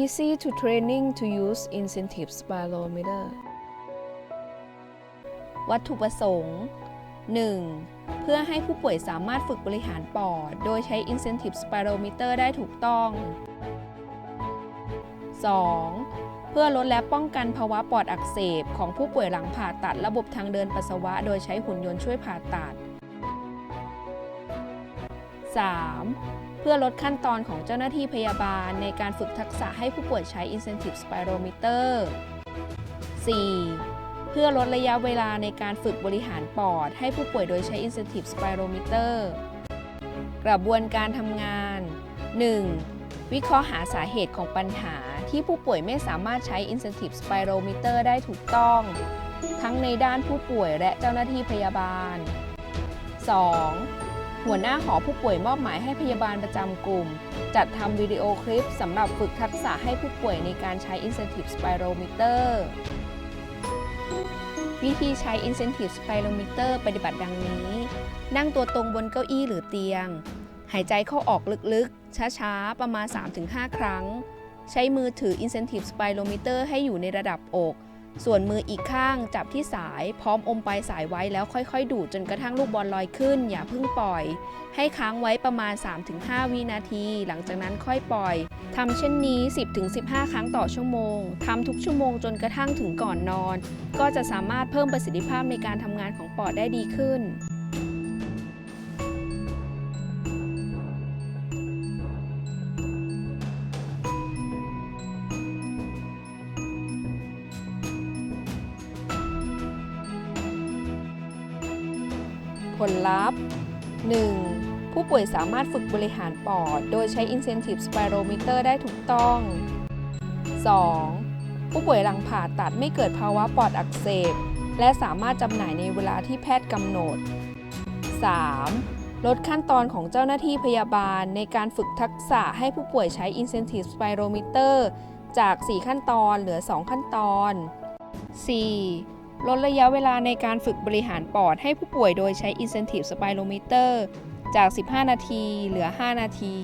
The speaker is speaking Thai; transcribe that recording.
Easy to training to use incentive spirometer วัตถุประสงค์ 1. เพื่อให้ผู้ป่วยสามารถฝึกบริหารปอด โดยใช้ incentive spirometer ได้ถูกต้อง 2. เพื่อลดและป้องกันภาวะปอดอักเสบ ของผู้ป่วยหลังผ่าตัดระบบทางเดินปัสสาวะ โดยใช้หุ่นยนต์ช่วยผ่าตัด 3. เพื่อลดขั้นตอนของเจ้าหน้าที่พยาบาลในการฝึกทักษะให้ผู้ป่วยใช้ incentive spirometer 4. เพื่อลดระยะเวลาในการฝึกบริหารปอด ให้ผู้ป่วยโดยใช้ incentive spirometer กระบวนการทำงาน 1. วิเคราะห์หาสาเหตุของปัญหาที่ผู้ป่วยไม่สามารถใช้ incentive spirometer ได้ถูกต้อง ทั้งในด้านผู้ป่วยและเจ้าหน้าที่พยาบาล 2. หัวหน้าหอผู้ป่วยมอบหมายให้พยาบาลประจำกลุ่ม จัดทำวิดีโอคลิปสำหรับฝึกทักษะให้ผู้ป่วยในการใช้ incentive spirometer วิธีใช้ incentive spirometer ปฏิบัติดังนี้ นั่งตัวตรงบนเก้าอี้หรือเตียง หายใจเข้าออกลึกๆ ช้าๆ ประมาณ 3-5 ครั้ง ใช้มือถือ incentive spirometer ให้อยู่ในระดับอก ส่วนมืออีกข้างจับที่สายพร้อมอมปลายสายไว้แล้วค่อยๆ ดูดจนกระทั่งลูกบอลลอยขึ้น อย่าเพิ่งปล่อย ให้ค้างไว้ประมาณ 3-5 วินาที หลังจากนั้นค่อยปล่อยทำเช่นนี้ 10-15 ครั้งต่อชั่วโมงทำทุกชั่วโมงจนกระทั่งถึงก่อนนอน ก็จะสามารถเพิ่มประสิทธิภาพในการทำงานของปอดได้ดีขึ้น ผลลัพธ์ 1. ผู้ป่วยสามารถฝึกบริหารปอด โดยใช้ incentive spirometer ได้ถูกต้อง 2. ผู้ป่วยหลังผ่าตัดไม่เกิดภาวะปอดอักเสบ และสามารถจำหน่ายในเวลาที่แพทย์กำหนด 3. ลดขั้นตอนของเจ้าหน้าที่พยาบาลในการฝึกทักษะให้ผู้ป่วยใช้ incentive spirometer จาก 4 ขั้นตอนเหลือ 2 ขั้นตอน 4. ลดระยะเวลาในการฝึกบริหารปอดให้ผู้ป่วยโดยใช้ incentive spirometer จาก 15 นาที เหลือ 5 นาที